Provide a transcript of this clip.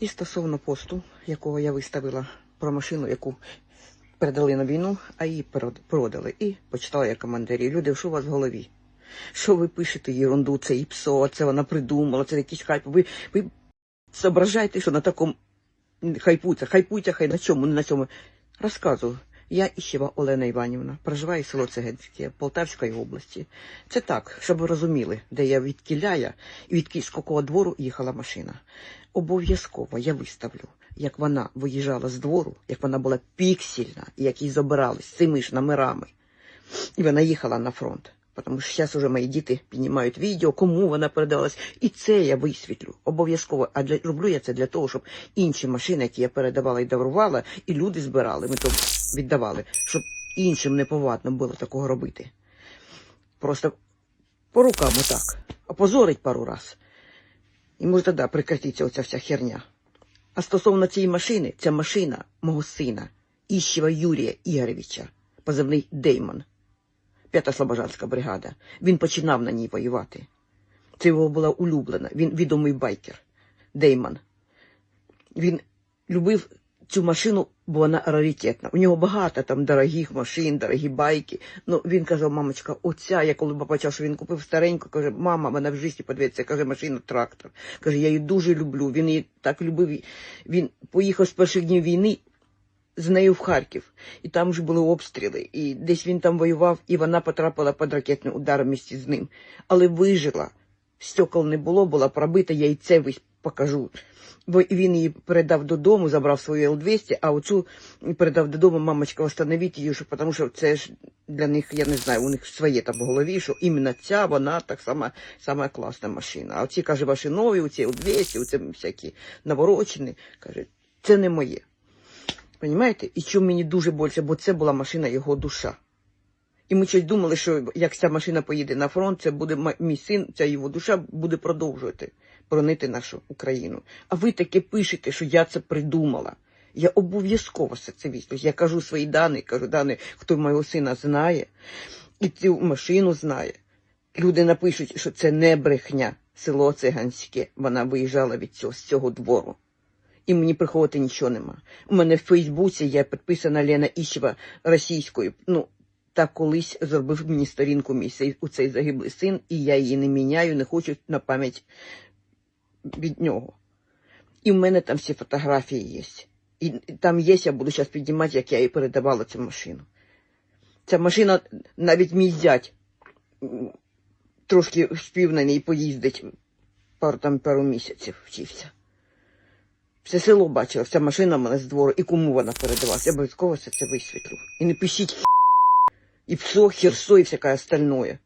І стосовно посту, якого я виставила про машину, яку передали на війну, а її продали. І почитала я командирі. Люди, що у вас в голові? Що ви пишете ерунду, це і псо, це вона придумала, це якийсь хайп. Ви, ви зображаєте, що на такому хайпуться, хайпуйте, хай на чому, не на цьому. Розказую. Я Іщева Олена Іванівна, проживаю в село Цегенське, Полтавської області. Це так, щоб ви розуміли, де я від Кіляя і від Київського двору їхала машина. Обов'язково я виставлю, як вона виїжджала з двору, як вона була піксельна, як її забирали з цими ж номерами. І вона їхала на фронт. Тому що зараз уже мої діти піднімають відео, кому вона передавалась. І це я висвітлю. Обов'язково. А для, роблю я це для того, щоб інші машини, які я передавала і дарувала, і люди збирали, ми то віддавали, щоб іншим не повадно було такого робити. Просто по рукам отак. Опозорить пару раз. І може тоді прекратиться оця вся херня. А стосовно цієї машини, це машина мого сина, Іщева Юрія Ігоровича, позивний Деймон. П'ята Слобожанська бригада. Він починав на ній воювати. Це його була улюблена. Він відомий байкер Деймон. Він любив цю машину, бо вона раритетна. У нього багато там дорогих машин, дорогі байки. Ну він казав, мамочка, оця, я коли побачив, що він купив стареньку, каже, мама, вона в житті подивиться, каже, машина трактор. Каже, я її дуже люблю. Він її так любив. Він поїхав з перших днів війни з нею в Харків, і там ж були обстріли, і десь він там воював, і вона потрапила під ракетний удар місті з ним. Але вижила. Стекол не було, була пробита, я і це весь покажу. Бо він її передав додому, забрав свою Л-200, а оцю передав додому, мамочка, встановіть її, тому що це ж для них, я не знаю, у них своє там в голові, що іменно ця, вона так сама, сама класна машина. А оці, каже, ваші нові, оці Л-200, оці всякі наворочені, каже, це не моє. Понимаєте? І чому мені дуже більше, бо це була машина його душа. І ми щось думали, що як ця машина поїде на фронт, це буде мій син, ця його душа буде продовжувати боронити нашу Україну. А ви таке пишете, що я це придумала. Я обов'язково все це віслю. Я кажу свої дані, кажу дані, хто мого сина знає, і цю машину знає. Люди напишуть, що це не брехня, село циганське. Вона виїжджала від цього з цього двору. І мені приходити нічого нема. У мене в Фейсбуці я підписана Лена Іщева російською. Ну, так колись зробив мені сторінку мій у цей загиблий син, і я її не міняю, не хочу на пам'ять від нього. І в мене там всі фотографії є. І там є, я буду зараз піднімати, як я їй передавала цю машину. Ця машина, навіть мій зять трошки спів на ній поїздить пару, там, пару місяців вчився. Все село бачило, вся машина в мене з двору, і кому вона передалась. Я обов'язково все це висвітлю. І не пишіть і псо, херсо і всяке остальное.